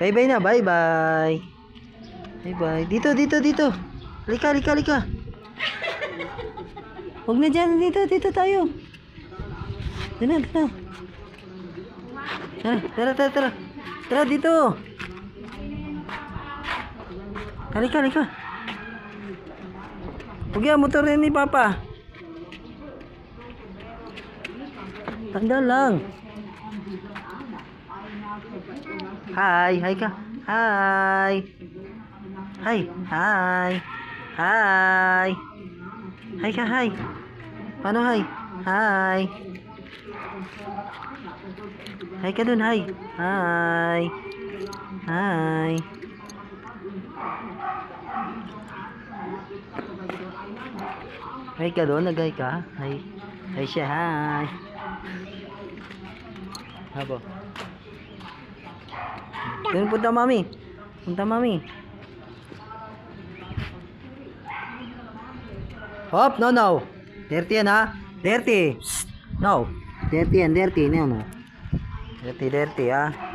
Bye-bye na, bye-bye. Bye-bye. Dito, dito, dito. Lika, lika, lika. Huwag na dyan, dito, dito tayo. Dito na. Tara, tara, tara, tara. Tara, dito. Halika, halika. Huwag yan, motor ni Papa. Tanda lang. Hi, hi ka. Hi. Hi, hi. Hi. Hi ka, hi. Paano hi? Hi. Hi ka dun, hi. Hi. Hi. Hi ka doon, nag-hi ka? Hi. Hi siya, hi. Habo. Doon punta mami. Punta mami. Hop, no, no. Dirty yan ha. Dirty. Psst. No. Dirty yan, dirty. No, no. Dirty, dirty ha.